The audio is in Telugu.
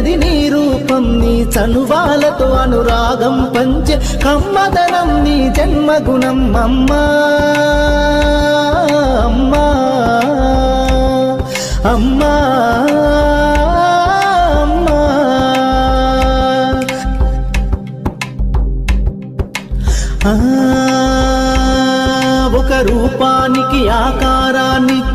నది నీ రూపం నీ చనువాలతో అనురాగం పంచ కమ్మదనం నీ జన్మగుణం. అమ్మా అమ్మా అమ్మా ఒక రూపానికి ఆకా